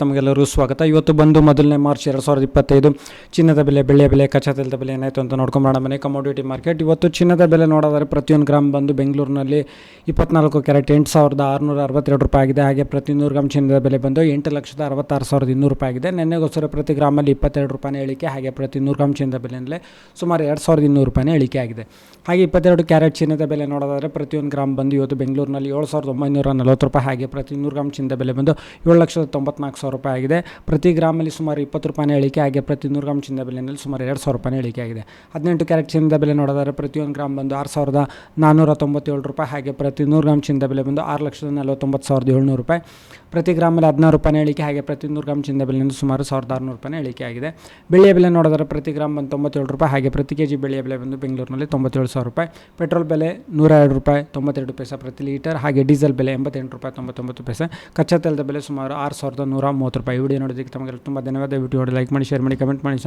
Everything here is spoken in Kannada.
ತಮಗೆಲ್ಲರೂ ಸ್ವಾಗತ. ಇವತ್ತು ಬಂದು ಮೊದಲನೇ ಮಾರ್ಚ್ ಎರಡು ಸಾವಿರದ ಇಪ್ಪತ್ತೈದು. ಚಿನ್ನದ ಬೆಲೆ ಬೆಳೆ ಬೆಲೆ ಕಚ್ಚಾ ತೈಲದ ಬೆಲೆ ಏನಾಯಿತು ಅಂತ ನೋಡ್ಕೊಂಬರೋಣ ಮನೆ ಕಮೋಡಿಟಿ ಮಾರ್ಕೆಟ್ ಇವತ್ತು ಚಿನ್ನದ ಬೆಲೆ ನೋಡೋದಾದ್ರೆ ಪ್ರತಿಯೊಂದು ಗ್ರಾಮ್ ಬಂದು ಬೆಂಗಳೂರಿನಲ್ಲಿ ಇಪ್ಪತ್ನಾಲ್ಕು ಕ್ಯಾರೆಟ್ ಎಂಟು ಸಾವಿರದ ಆರುನೂರ ಅರವತ್ತೆರಡು ರೂಪಾಯಿ ಆಗಿದೆ. ಹಾಗೆ ಪ್ರತಿ ನೂರು ಗ್ರಾಮ್ ಚಿನ್ನದ ಬೆಲೆ ಬಂದು ಎಂಟು ಲಕ್ಷದ ಅರವತ್ತಾರು ಸಾವಿರದ ಇನ್ನೂರು ರೂಪಾಯಿ ಆಗಿದೆ. ನಿನ್ನೆಗೋಸ್ಕರ ಪ್ರತಿ ಗ್ರಾಮಲ್ಲಿ ಇಪ್ಪತ್ತೆರಡು ರೂಪಾಯಿ ಇಳಿಕೆ ಹಾಗೆ ಪ್ರತಿ ನೂರು ಗ್ರಾಮ್ ಚಿನ್ನದ ಬೆಲೆಯಲ್ಲೇ ಸುಮಾರು ಎರಡು ಸಾವಿರದ ಇನ್ನೂರು ರೂಪಾಯಿ ಇಳಿಕೆ ಆಗಿದೆ. ಹಾಗೆ ಇಪ್ಪತ್ತೆರಡು ಕ್ಯಾರೆಟ್ ಚಿನ್ನದ ಬೆಲೆ ನೋಡೋದಾದ್ರೆ ಪ್ರತಿಯೊಂದು ಗ್ರಾಮ್ ಬಂದು ಇವತ್ತು ಬೆಂಗಳೂರಿನಲ್ಲಿ ಏಳು ಸಾವಿರದ ಒಂಬೈನೂರ ನಲವತ್ತು ರೂಪಾಯಿ, ಹಾಗೆ ಪ್ರತಿ ನೂರು ಗ್ರಾಮ್ ಚಿನ್ನದ ಬೆಲೆ ಬಂದು ಏಳು ಲಕ್ಷದ ತೊಂಬತ್ನಾಲ್ಕು ಸಾವಿರ ರೂಪಾಯಿ ಆಗಿದೆ. ಪ್ರತಿ ಗ್ರಾಮಲ್ಲಿ ಸುಮಾರು ಇಪ್ಪತ್ತು ರೂಪಾಯಿ ಇಳಿಕೆ ಆಗಿದೆ. ಪ್ರತಿ ನೂರು ಗ್ರಾಮ್ ಚಿನ್ನದ ಬೆಲೆಯಲ್ಲಿ ಸುಮಾರು ಎರಡು ಸಾವಿರ ರೂಪಾಯಿ ಇಳಿಕೆ ಆಗಿದೆ. ಹದಿನೆಂಟು ಕ್ಯಾರೆಟ್ ಚಿನ್ನದ ಬೆಲೆ ನೋಡೋದಾದ್ರೆ ಪ್ರತಿಯೊಂದು ಗ್ರಾಮ್ ಬಂದು ಆರು ಸಾವಿರದ ನಾನ್ನೂರ ತೊಂಬತ್ತೇಳು ರೂಪಾಯಿ. ಹಾಗೆ ಪ್ರತಿ ನೂರು ಗ್ರಾಮ್ ಚಿನ್ನದ ಬೆಲೆ ಬಂದು ಆರು ಲಕ್ಷದ ನಲವತ್ತೊಂಬತ್ತು ಸಾವಿರದ ಏಳ್ನೂರು ರೂಪಾಯಿ. ಪ್ರತಿ ಗ್ರಾಮಲ್ಲಿ ಹದಿನಾರು ರೂಪಾಯಿ ಇಳಿಕೆ ಹಾಗೆ ಪ್ರತಿ ನೂರು ಗ್ರಾಮ್ ಚಿನ್ನದ ಬೆಲೆಯಿಂದ ಸುಮಾರು ಸಾವಿರದ ಆರುನೂರು ರೂಪಾಯಿ ಇಳಿಕೆ ಆಗಿದೆ. ಬೆಳೆಯ ಬೆಲೆ ನೋಡಿದರೆ ಪ್ರತಿ ಗ್ರಾಮ್ ಬಂದು ತೊಂಬತ್ತೇಳು ರೂಪಾಯಿ. ಹಾಗೆ ಪ್ರತಿ ಕೆ ಜಿ ಬೆಳೆಯ ಬೆಲೆ ಬಂದು ಬೆಂಗಳೂರಿನಲ್ಲಿ ತೊಂಬತ್ತೇಳು ಸಾವಿರ ರೂಪಾಯಿ. ಪೆಟ್ರೋಲ್ ಬೆಲೆ ನೂರ ಎರಡು ರೂಪಾಯಿ, ತೊಂಬತ್ತೆರಡು ಪೈಸೆ ಪ್ರತಿ ಲೀಟರ್. ಹಾಗೆ ಡೀಸೆಲ್ ಬೆಲೆ ಎಂಬತ್ತೆಂಟು ರೂಪಾಯಿ, ತೊಂಬತ್ತೊಂಬತ್ತು ಪೈಸೆ. ಕಚ್ಚಾ ತೈಲದ ಬೆಲೆ ಸುಮಾರು ಆರು ಸಾವಿರದ ನೂರ ಮೂವತ್ತು ರೂಪಾಯಿ ವಿಡಿಯೋ ನೋಡೋದಕ್ಕೆ ತಮಗೆ ತುಂಬ ಧನ್ಯವಾದ. ವಿಡಿಯೋ ಲೈಕ್ ಮಾಡಿ ಶೇರ್ ಮಾಡಿ ಕಮೆಂಟ್ ಮಾಡಿ.